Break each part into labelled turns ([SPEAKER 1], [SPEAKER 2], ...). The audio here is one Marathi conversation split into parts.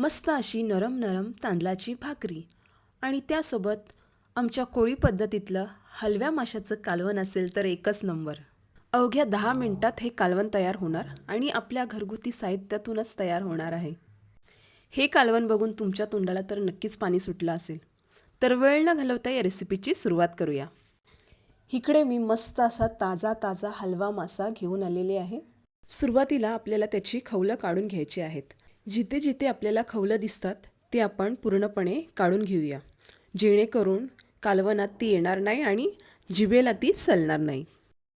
[SPEAKER 1] मस्त अशी नरम नरम तांदळाची भाकरी. आणि त्यासोबत आमच्या कोळी पद्धतीतलं हलव्या माशाचं कालवण असेल तर एकच नंबर. अवघ्या दहा मिनटात हे कालवण तयार होणार आणि आपल्या घरगुती साहित्यातूनच तयार होणार आहे. हे कालवण बघून तुमच्या तोंडाला तर नक्कीच पाणी सुटलं असेल. तर वेळ न घालवता या रेसिपीची सुरुवात करूया. इकडे मी मस्त असा ताजा ताजा हलवा मासा घेऊन आलेले आहे. सुरुवातीला आपल्याला त्याची खवलं काढून घ्यायची आहेत. जिथे जिथे आपल्याला खवलं दिसतात ते आपण पूर्णपणे काढून घेऊया. जेणेकरून कालवनात ती येणार नाही आणि जिभेला ती चलणार नाही.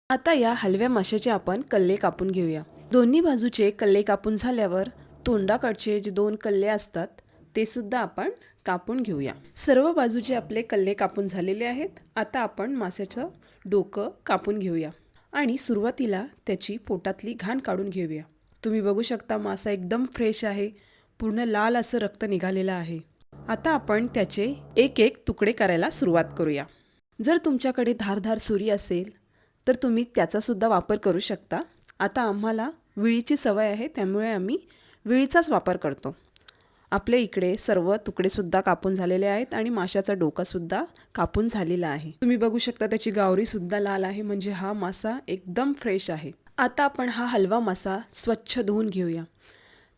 [SPEAKER 1] आता या हलव्या माशाचे आपण कल्ले कापून घेऊया. दोन्ही बाजूचे कल्ले कापून झाल्यावर तोंडाकडचे जे दोन कल्ले असतात ते सुद्धा आपण कापून घेऊया. सर्व बाजूचे आपले कल्ले कापून झालेले आहेत. आता आपण माशाचं डोकं कापून घेऊया आणि सुरुवातीला त्याची पोटातली घाण काढून घेऊया. तुम्ही बघू शकता मासा एकदम फ्रेश आहे. पूर्ण लाल असं रक्त निघालेलं आहे. आता आपण त्याचे एक एक तुकडे करायला सुरुवात करूया. जर तुमच्याकडे धारधार सुरी असेल तर तुम्ही त्याचासुद्धा वापर करू शकता. आता आम्हाला विळीची सवय आहे त्यामुळे आम्ही विळीचाच वापर करतो. आपल्या इकडे सर्व तुकडेसुद्धा कापून झालेले आहेत आणि माशाचा डोकासुद्धा कापून झालेला आहे. तुम्ही बघू शकता त्याची गावरीसुद्धा लाल आहे म्हणजे हा मासा एकदम फ्रेश आहे. आता आपण हा हलवा मासा स्वच्छ धुवून घेऊया.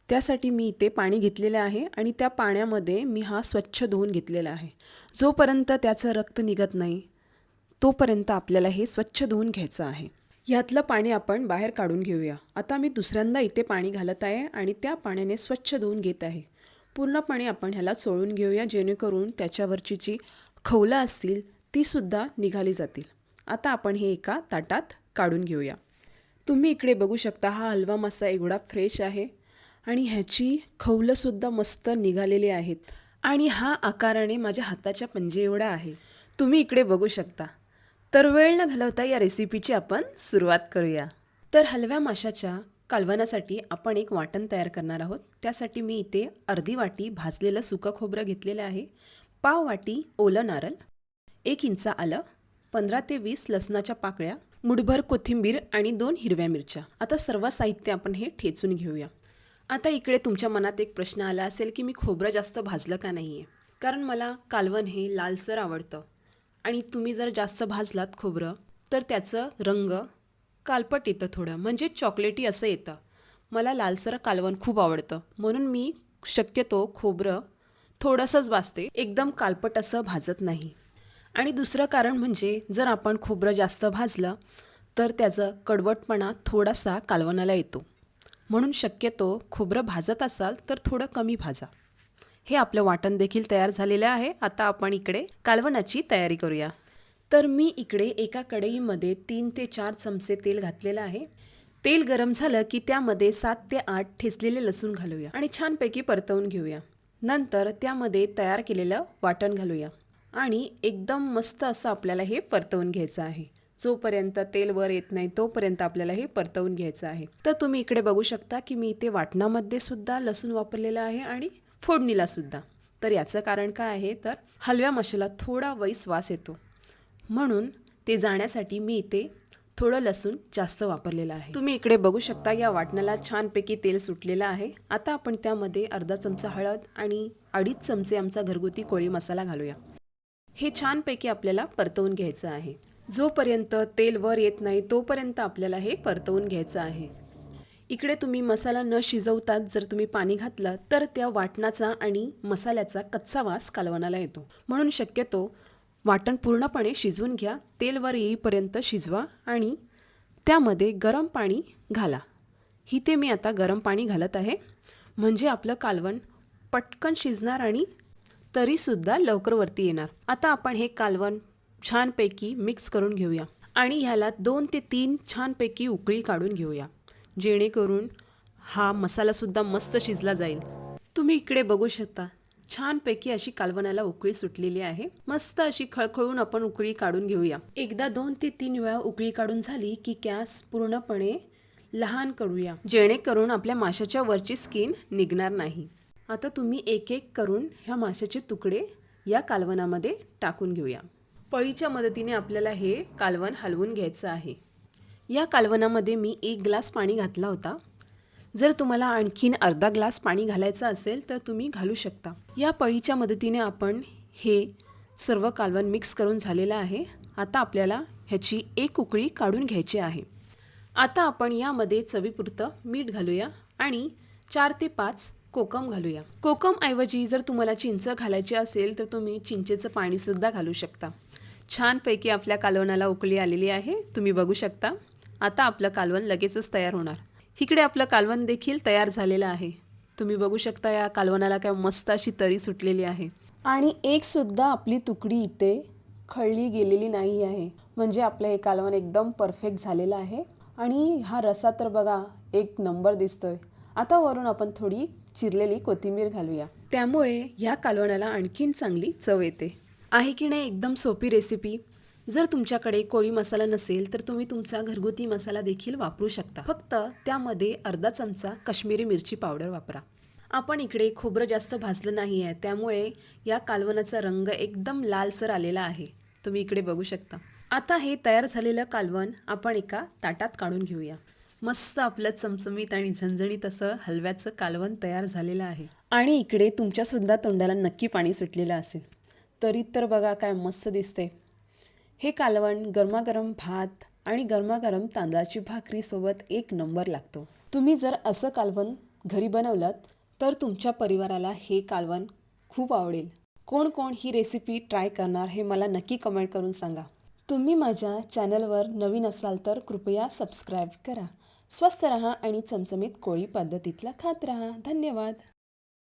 [SPEAKER 1] त्यासाठी मी इथे पाणी घेतलेलं आहे आणि त्या पाण्यामध्ये मी हा स्वच्छ धुवून घेतलेला आहे. जोपर्यंत त्याचं रक्त निघत नाही तोपर्यंत आपल्याला हे स्वच्छ धुवून घ्यायचं आहे. यातलं पाणी आपण बाहेर काढून घेऊया. आता मी दुसऱ्यांदा इथे पाणी घालत आहे आणि त्या पाण्याने स्वच्छ धुवून घेत आहे. पूर्णपणे आपण ह्याला चोळून घेऊया जेणेकरून त्याच्यावरची जी खवलं असतील तीसुद्धा निघाली जातील. आता आपण हे एका ताटात काढून घेऊया. तुम्ही इकडे बघू शकता हा हलवा मासा एवढा फ्रेश आहे आणि ह्याची खवलंसुद्धा मस्त निघालेली आहेत. आणि हा आकाराने माझ्या हाताच्या पंजे एवढा आहे. तुम्ही इकडे बघू शकता. तर वेळ न घालवता या रेसिपीची आपण सुरुवात करूया. तर हलव्या माशाच्या कालवनासाठी आपण एक वाटण तयार करणार आहोत. त्यासाठी मी इथे अर्धी वाटी भाजलेलं सुकं खोबरं घेतलेलं आहे. पाव वाटी ओलं नारळ एक इंच आलं पंधरा ते वीस लसणाच्या पाकळ्या मुठभर कोथिंबीर आणि दोन हिरव्या मिरच्या. आता सर्व साहित्य आपण हे ठेचून घेऊया. आता इकडे तुमच्या मनात एक प्रश्न आला असेल की मी खोबरं जास्त भाजलं का नाही आहे कारण मला कालवण हे लालसर आवडतं. आणि तुम्ही जर जास्त भाजलात खोबरं तर त्याचं रंग कालपट येतं थोडं. म्हणजे चॉकलेटी असं येतं. मला लालसर कालवण खूप आवडतं. म्हणून मी शक्यतो खोबरं थोडंसंच भाजते. एकदम कालपट असं भाजत नाही. आणि दुसरं कारण म्हणजे जर आपण खोबरं जास्त भाजलं तर त्याचं कडवटपणा थोडासा कालवणाला येतो. म्हणून शक्यतो खोबरं भाजत असाल तर थोडं कमी भाजा. हे आपलं वाटण देखील तयार झालेलं आहे. आता आपण इकडे कालवणाची तयारी करूया. तर मी इकडे एका कढईमध्ये तीन ते चार चमचे तेल घातलेलं आहे. तेल गरम झालं की त्यामध्ये सात ते आठ ठेचलेले लसूण घालूया आणि छानपैकी परतवून घेऊया. नंतर त्यामध्ये तयार केलेलं वाटण घालूया. आणि एकदम मस्त असं आपल्याला हे परतवून घ्यायचं आहे. जोपर्यंत तेल वर येत नाही तोपर्यंत आपल्याला हे परतवून घ्यायचं आहे. तर तुम्ही इकडे बघू शकता की मी इथे वाटणामध्ये सुद्धा लसूण वापरलेलं आहे आणि फोडणीला सुद्धा. तर याचं कारण काय आहे? तर हलव्या मशाला थोडा वैस वास येतो. म्हणून ते जाण्यासाठी मी इथे थोडं लसूण जास्त वापरलेलं आहे. तुम्ही इकडे बघू शकता या वाटणाला छानपैकी तेल सुटलेलं आहे. आता आपण त्यामध्ये अर्धा चमचा हळद आणि अडीच चमचे आमचा घरगुती कोळी मसाला घालूया. हे छानपैकी आपल्याला परतवून घ्यायचं आहे. जोपर्यंत तेल वर येत नाही तोपर्यंत आपल्याला हे परतवून घ्यायचं आहे. इकडे तुम्ही मसाला न शिजवताच जर तुम्ही पाणी घातलं तर त्या वाटणाचा आणि मसाल्याचा कच्चा वास कालवणाला येतो. म्हणून शक्यतो वाटण पूर्णपणे शिजवून घ्या तेल वर येईपर्यंत शिजवा आणि त्यामध्ये गरम पाणी घाला. इथे मी आता गरम पाणी घालत आहे. म्हणजे आपलं कालवण पटकन शिजणार आणि तरीसुद्धा लवकर वरती येणार. आता आपण हे कालवण छानपैकी मिक्स करून घेऊया आणि ह्याला दोन ते तीन छानपैकी उकळी काढून घेऊया. जेणेकरून हा मसालासुद्धा मस्त शिजला जाईल. तुम्ही इकडे बघू शकता छानपैकी अशी कालवणाला उकळी सुटलेली आहे. मस्त अशी खळखळून आपण उकळी काढून घेऊया. एकदा दोन ते तीन वेळा उकळी काढून झाली की गॅस पूर्णपणे लहान करूया जेणेकरून आपल्या माशाच्या वरची स्किन निघणार नाही. आता तुम्ही एक एक करून ह्या माशाचे तुकडे या कालवणामध्ये टाकून घेऊया. पळीच्या मदतीने आपल्याला हे कालवण हलवून घ्यायचं आहे. या कालवणामध्ये मी एक ग्लास पाणी घातला होता. जर तुम्हाला आणखीन अर्धा ग्लास पाणी घालायचं असेल तर तुम्ही घालू शकता. या पळीच्या मदतीने आपण हे सर्व कालवण मिक्स करून झालेलं आहे. आता आपल्याला ह्याची एक उकळी काढून घ्यायची आहे. आता आपण यामध्ये चवीपुरतं मीठ घालूया आणि चार ते पाच कोकम घालूया. कोकम ऐवजी जर तुम्हाला चिंच घालायची असेल तर तुम्ही चिंचेचं पाणीसुद्धा घालू शकता. छानपैकी आपल्या कालवणाला उकळी आलेली आहे. तुम्ही बघू शकता. आता आपलं कालवण लगेचच तयार होणार. इकडे आपलं कालवण देखील तयार झालेलं आहे. तुम्ही बघू शकता या कालवणाला काय मस्त अशी तरी सुटलेली आहे. आणि एक सुद्धा आपली तुकडी इथे खळली गेलेली नाही आहे. म्हणजे आपलं हे कालवण एकदम परफेक्ट झालेलं आहे. आणि हा रसा तर बघा एक नंबर दिसतोय. आता वरून आपण थोडी चिरलेली कोथिंबीर घालूया. त्यामुळे ह्या कालवणाला आणखीन चांगली चव येते. आहे की नाही एकदम सोपी रेसिपी जर तुमच्याकडे कोळी मसाला नसेल तर तुम्ही तुमचा घरगुती मसाला देखील वापरू शकता. फक्त त्यामध्ये अर्धा चमचा काश्मीरी मिरची पावडर वापरा. आपण इकडे खोबरं जास्त भाजलं नाही आहे त्यामुळे या कालवणाचा रंग एकदम लालसर आलेला आहे. तुम्ही इकडे बघू शकता. आता हे तयार झालेलं कालवण आपण एका ताटात काढून घेऊया. मस्त आपलं चमचमीत आणि झणझणीत असं हलव्याचं कालवण तयार झालेलं आहे. आणि इकडे तुमच्यासुद्धा तोंडाला नक्की पाणी सुटलेलं असेल. तरी तर बघा काय मस्त दिसते हे कालवण गरमागरम भात आणि गरमागरम तांदळाची भाकरीसोबत एक नंबर लागतो. तुम्ही जर असं कालवण घरी बनवलं तर तुमच्या परिवाराला हे कालवण खूप आवडेल. कोण कोण ही रेसिपी ट्राय करणार हे मला नक्की कमेंट करून सांगा. तुम्ही माझ्या चॅनलवर नवीन असाल तर कृपया सबस्क्राईब करा. स्वस्त रहा आणि चमचमीत कोळी पद्धतीतला खात रहा. धन्यवाद.